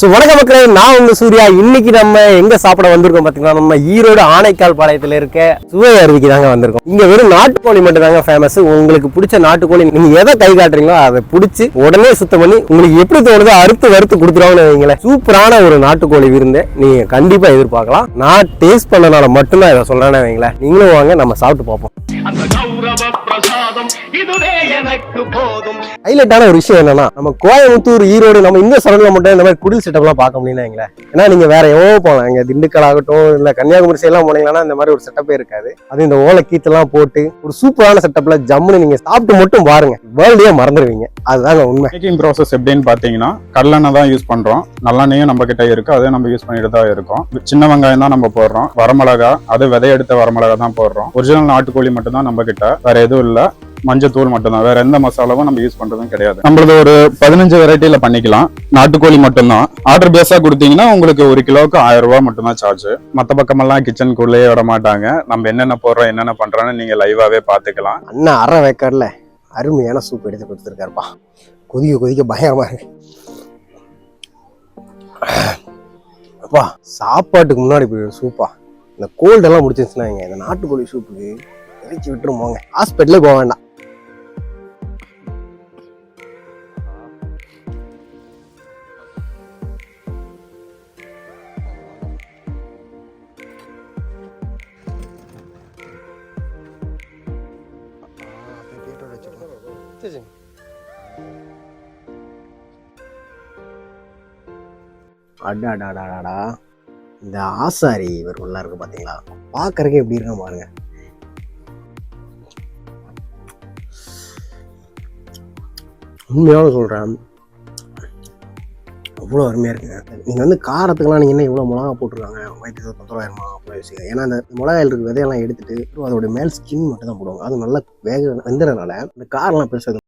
So வணக்க மக்களே நான் உங்க சூர்யா. இன்னைக்கு நம்ம எங்க சாப்பிட வந்திருக்கோம் பாத்தீங்கன்னா நம்ம ஈரோடு ஆனைக்கால் பாளையத்தில் இருக்க சுவை அருவிக்கு தாங்க வந்திருக்கோம். இங்க வெறும் நாட்டுக்கோழி மட்டும் தாங்க ஃபேமஸ் உங்களுக்கு பிடிச்ச நாட்டுக்கோழி நீங்க எதை கை காட்டுறீங்களோ அதை பிடிச்சி உடனே சுத்தம் பண்ணி உங்களுக்கு எப்படி தோணுதோ அறுத்து வறுத்து கொடுத்துருவாங்கன்னு வைங்களேன். சூப்பரான ஒரு நாட்டுக்கோழி விருந்து. நீங்க கண்டிப்பா எதிர்பார்க்கலாம். நான் டேஸ்ட் பண்ணனால மட்டும்தான் இதை சொல்றேன்னு வைங்களேன். நீங்களும் வாங்க நம்ம சாப்பிட்டு பார்ப்போம். இதுவே எனக்கு போதும். ஹைலைட்டான ஒரு விஷயம் என்னன்னா நம்ம கோயம்புத்தூர் ஈரோடு நம்ம இந்த சரௌண்டில் மட்டும் இந்த மாதிரி குடில் செட்டப்லாம் பார்க்க முடியும்னு வைங்களேன். ஏன்னா நீங்க வேற எவ்வளோ போகலாம். இங்க திண்டுக்கல் ஆகட்டும் இல்ல கன்னியாகுமரி சைட்லாம் போனீங்கன்னா இந்த மாதிரி ஒரு செட்டப்பே இருக்காது. அது இந்த ஓலை கீத்தெல்லாம் போட்டு ஒரு சூப்பரான செட்டப்ல ஜம்முன்னு நீங்க சாப்பிட்டு மட்டும் பாருங்க. வேர்ல்டே மறந்துடுவீங்க. அதுதாங்க உண்மை. மேக்கிங் ப்ராசஸ் எப்படின்னு பார்த்தீங்கன்னா கடலெண்ணெய் தான் யூஸ் பண்றோம். நல்லெண்ணையும் நம்ம கிட்ட இருக்கு அதே நம்ம யூஸ் பண்ணிட்டு தான் இருக்கோம். சின்ன வெங்காயம் தான் நம்ம போடுறோம். வரமிளகா அது விதையெடுத்த வரமிளகா தான் போடுறோம். ஒரிஜினல் நாட்டுக்கோழி மட்டும் தான் நம்ம கிட்ட. வேற எதுவும் இல்ல. மஞ்சத்தூள் மட்டும்தான். வேற எந்த மசாலாவும் நம்ம யூஸ் பண்றதும் கிடையாது. நம்மளது ஒரு பதினஞ்சு வெரைட்டியில பண்ணிக்கலாம். நாட்டுக்கோழி மட்டும்தான். ஆர்டர் பேஸா கொடுத்தீங்கன்னா உங்களுக்கு ஒரு கிலோவுக்கு ஆயிரம் ரூபாய் மட்டும்தான் சார்ஜ் மத்த பக்கமெல்லாம் கிச்சனுக்குள்ளேயே விட மாட்டாங்க. நம்ம என்னென்ன போடுறோம் என்னென்ன பண்றோம்னு நீங்க லைவாவே பாத்துக்கலாம் அண்ணா அரை வேக்காடுல அருமையான சூப் எடுத்து கொடுத்துருக்காருப்பா. கொதிக்க கொதிக்க பயமா இருக்கு. அப்பா சாப்பாட்டுக்கு முன்னாடி போய் சூப்பா இந்த கோல்டெல்லாம் முடிச்சிருச்சுன்னா இந்த நாட்டுக்கோழி சூப்புக்கு இறைச்சி விட்டுரும் போங்க ஹாஸ்பிட்டலே போக வேண்டாம். சரி அடாடாடாடா இந்த ஆசாரி இவர் உள்ள இருக்கு பார்த்தீங்களா பாக்குறதுக்கு எப்படி இருக்க பாருங்க. உண்மையான சொல்கிறேன் அவ்வளோ அருமையாக இருக்குங்க. நீங்கள் வந்து காரத்துக்கெல்லாம் நீங்கள் என்ன இவ்வளோ மிளகா போட்டுருக்காங்க? வயிற்று தொந்தரவாயிருமா அப்படின்னு யோசிக்க ஏன்னா அந்த மிளகாயில் இருக்க விதையெல்லாம் எடுத்துட்டு அதோட மேல் ஸ்கின் மட்டும் தான் போடுவாங்க. அது நல்லா வேக வெந்துறதுனால இந்த காரெலாம் பெருசாக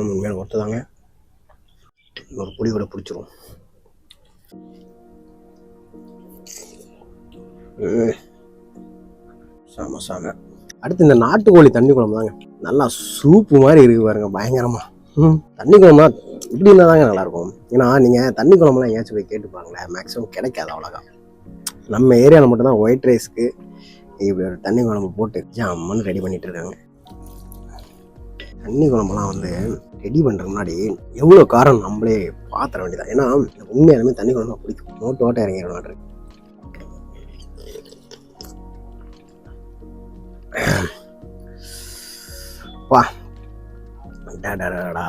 உண்மையான ஒருத்ததாங்க. ஒரு புளி கூட பிடிச்சிரும். ம். சாம அடுத்து இந்த நாட்டுக்கோழி தண்ணி குழம்பு தாங்க. நல்லா சூப்பு மாதிரி இருக்கு பாருங்க பயங்கரமா. ம். தண்ணி குழம்புனா இப்படி இருந்தால் தாங்க நல்லாயிருக்கும் ஏன்னா நீங்கள் தண்ணி குழம்புலாம் ஏதாச்சும் போய் கேட்டுப்பாங்களே மேக்ஸிமம் கிடைக்காது அவ்வளோதான். நம்ம ஏரியாவில் மட்டும்தான் ஒயிட் ரைஸ்க்கு இப்படி ஒரு தண்ணி குழம்பு போட்டு ஜாமன்னு ரெடி பண்ணிட்டு இருக்காங்க. தண்ணி குழம்புலாம் வந்து ரெடி பண்ணுறதுக்கு முன்னாடி எவ்வளோ காரம் நம்மளே பாத்திர வேண்டியதான் ஏன்னா உண்மையாலுமே தண்ணி குழம்பு பிடிக்கும். நோட்டு ஓட்ட இறங்கிடுவான் வா. டாடாடாடா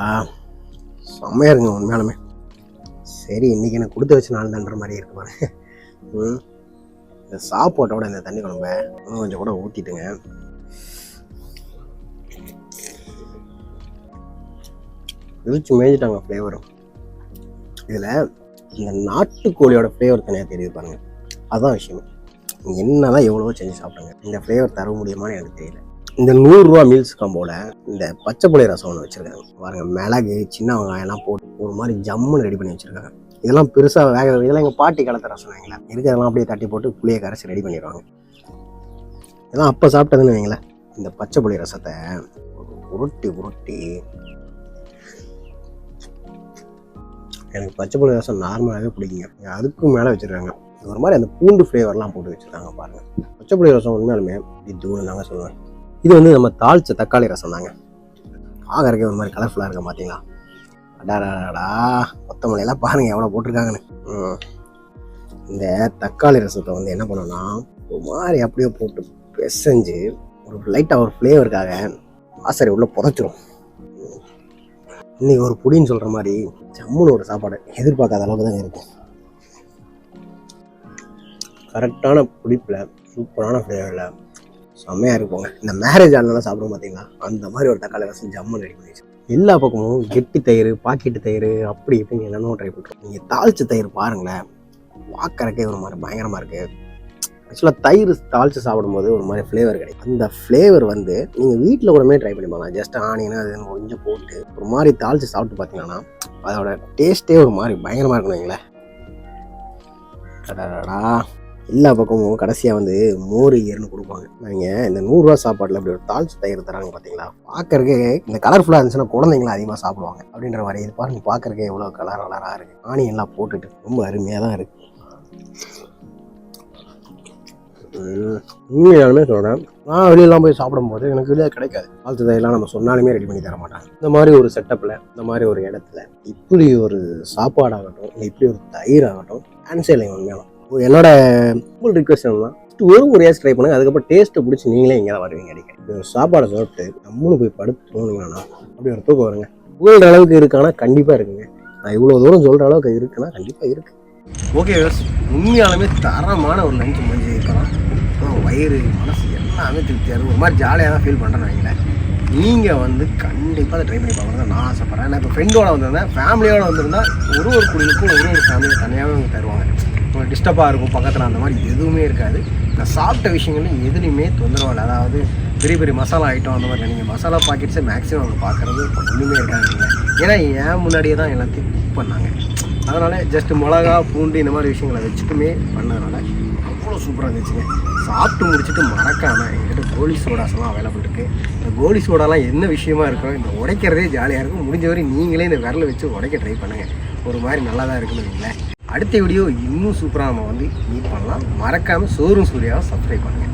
செம்மையா இருங்க உண்மையாலுமே. சரி இன்னைக்கு எனக்கு கொடுத்து வச்ச நாள் தான்ற மாதிரி இருக்கு பாருங்க இந்த சாப்பாட்டோட இந்த தண்ணி குழம்ப இன்னும் கொஞ்சம் கூட ஊற்றிட்டுங்க இழுச்சி மேய்ஞ்சிட்டாங்க ஃப்ளேவரும் இதில் இந்த நாட்டுக்கோழியோட ஃப்ளேவர் தனியாக தெரியுது பாருங்க. அதுதான் விஷயம். என்னதான் எவ்வளவோ செஞ்சு சாப்பிடுங்க. இந்த ஃப்ளேவர் தர முடியுமான்னு எனக்கு தெரியல. இந்த நூறுரூவா மீல்ஸ் காம்போல இந்த பச்சை புளி ரசம் ஒன்று வச்சுருக்காங்க. பாருங்க மிளகு சின்ன வெங்காயம்லாம் போட்டு ஒரு மாதிரி ஜம்முன்னு ரெடி பண்ணி வச்சுருக்காங்க. இதெல்லாம் பெருசாக வேக இதெல்லாம் எங்கள் பாட்டி காலத்து ரசம் வைங்களேன். இருக்கிறதெல்லாம் அப்படியே தட்டி போட்டு புளியை கரைச்சி ரெடி பண்ணிடுவாங்க. இதெல்லாம் அப்போ சாப்பிட்டதுன்னு வைங்களேன். இந்த பச்சை புளி ரசத்தை உருட்டி உருட்டி எனக்கு பச்சை புளி ரசம் நார்மலாகவே பிடிக்குங்க. அதுக்கும் மேலே வச்சுருக்காங்க. ஒரு மாதிரி அந்த பூண்டு ஃப்ளேவர்லாம் போட்டு வச்சுருக்காங்க பாருங்கள் பச்சை புளி ரசம் உண்மையாலுமே இது தூணு தாங்க சொல்லுவேன். இது வந்து நம்ம தாளிச்ச தக்காளி ரசம் தாங்க. பார்க்கறக்கே ஒரு மாதிரி கலர்ஃபுல்லாக இருக்க பார்த்தீங்களா அடாடாடா கொத்தமல்லியெல்லாம் பாருங்கள் எவ்வளோ போட்டிருக்காங்கன்னு. இந்த தக்காளி ரசத்தை வந்து என்ன பண்ணோன்னா ஒரு மாதிரி அப்படியே போட்டு பிசைஞ்சு ஒரு லைட்டாக ஒரு ஃப்ளேவருக்காக ஆசரி உள்ளே புதைச்சிரும். இன்னைக்கு ஒரு புடின்னு சொல்கிற மாதிரி ஜம்முன்னு ஒரு சாப்பாடு எதிர்பார்க்காத அளவுக்கு தான் இருக்கும் கரெக்டான பிடிப்பில் சூப்பரான ஃப்ளேவரில் செம்மையாக இருப்போங்க இந்த மேரேஜ் ஆனாலும் சாப்பிடுவோம் பார்த்தீங்களா அந்த மாதிரி ஒரு தக்காளி ரசம் ஜம்முன்னு ரெடி பண்ணிச்சு எல்லா பக்கமும் கெட்டி தயிர் பாக்கெட்டு தயிர் அப்படி இப்படின்னு என்னென்னோ ட்ரை பண்ணுறோம் நீங்கள் தாளிச்ச தயிர் பாருங்களேன். பார்க்குறக்கே ஒரு மாதிரி பயங்கரமாக இருக்குது ஆக்சுவலாக தயிர் தாளித்து சாப்பிடும்போது ஒரு மாதிரி ஃப்ளேவர் கிடைக்கும். அந்த ஃப்ளேவர் வந்து நீங்கள் வீட்டில் கூடமே ட்ரை பண்ணி பார்க்கலாம் ஜஸ்ட் ஆனியன் அது கொஞ்சம் போட்டு ஒரு மாதிரி தாளித்து சாப்பிட்டு பார்த்தீங்கன்னா அதோட டேஸ்ட்டே ஒரு மாதிரி பயங்கரமாக இருக்கணும் வைங்களேன். எல்லா பக்கமும் கடைசியாக வந்து மோர் ஈயர்னு கொடுப்பாங்க. நீங்கள் இந்த நூறுரூவா சாப்பாட்டில் இப்படி ஒரு தாழ்ச்சி தயிர் தராங்க பார்த்தீங்களா பார்க்கறக்கே இந்த கலர்ஃபுல்லாக இருந்துச்சுன்னா குழந்தைங்களும் அதிகமாக சாப்பிடுவாங்க. அப்படின்ற மாதிரி இது பாருங்க பார்க்கறக்கே எவ்வளோ கலர் கலராக இருக்குது ஆனியன்லாம் போட்டுட்டு ரொம்ப அருமையாக தான் இருக்குது உண்மையாலுமே சொல்கிறேன் நான் வெளியெல்லாம் போய் சாப்பிடும்போது எனக்கு வெளியே கிடைக்காது. தாளிச்சு தயிர்லாம் நம்ம சொன்னாலுமே ரெடி பண்ணி தர மாட்டாங்க. இந்த மாதிரி ஒரு செட்டப்பில் இந்த மாதிரி ஒரு இடத்துல இப்படி ஒரு சாப்பாடாகட்டும் இல்லை இப்படி ஒரு தயிர் ஆகட்டும் ஆன்சர் இல்லைங்க உண்மையான என்னோட ஃபுல் ரிக்வஸ்ட் என்னன்னா ஒரு முறையாக ட்ரை பண்ணுங்க அதுக்கப்புறம் டேஸ்ட்டை பிடிச்சி நீங்களே இங்கே தான் வருவீங்க அடிக்க இப்படி ஒரு சாப்பாடை சாப்பிட்டு நம்மளும் போய் படுத்து தூங்குனீங்கன்னா அப்படி ஒரு தூக்கம் வருங்க. புகழ்ற அளவுக்கு இருக்கானா? கண்டிப்பாக இருக்குங்க. நான் இவ்வளோ தூரம் சொல்கிற அளவுக்கு இருக்குன்னா கண்டிப்பாக இருக்கு. ஓகே உண்மையாலுமே தரமான ஒரு லஞ்ச் முடிஞ்சு இருக்கலாம் வயிறு மனசு எல்லாமே திருப்தியாக இருக்கும். ஒரு மாதிரி ஜாலியாக தான் ஃபீல் பண்ணுறேன் வைங்களேன் நீங்கள் வந்து கண்டிப்பாக அதை ட்ரை பண்ணி பார்க்கணும் நான் ஆசைப்பட்றேன். நான் இப்போ ஃப்ரெண்டோட வந்திருந்தேன். ஃபேமிலியோட வந்திருந்தா ஒரு ஒரு குடிலுக்கும் ஒரு ஒரு ஃபேமிலியை தனியாகவே அவங்க தருவாங்க. டிஸ்டர்பாக இருக்கும் பக்கத்தில். அந்த மாதிரி எதுவுமே இருக்காது. நான் சாப்பிட்ட விஷயங்களும் எதுலையுமே தொந்தரவு இல்லை. அதாவது பெரிய பெரிய மசாலா ஐட்டம் அந்த மாதிரி நீங்கள் மசாலா பாக்கெட்ஸை மேக்ஸிமம் அவங்க பார்க்குறது ஒன்றுமே இருக்காங்க ஏன்னா ஏன் முன்னாடியே தான் எல்லாத்தையும் குக் பண்ணாங்க. அதனால் ஜஸ்ட் மிளகா பூண்டு இந்த மாதிரி விஷயங்களை வச்சுட்டுமே பண்ணதுனால சூப்பராக இருந்துச்சுங்க. சாப்பிட்டு முடிச்சுட்டு மறக்காமல் என்கிட்ட கோலி சோடாஸ்லாம் அவைலபிள் இருக்குது இந்த கோலி சோடாலாம் என்ன விஷயமா இருக்கும் இந்த உடைக்கிறதே ஜாலியாக இருக்கும். முடிஞ்ச வரை நீங்களே இந்த விரலை வச்சு உடைக்க ட்ரை பண்ணுங்கள் ஒரு மாதிரி நல்லா தான் இருக்குன்னு வைங்களேன். அடுத்த வீடியோ இன்னும் சூப்பராக நம்ம வந்து மீட் பண்ணலாம். மறக்காமல் சோறும் சூர்யாவை சப்ஸ்கிரைப் பண்ணுங்கள்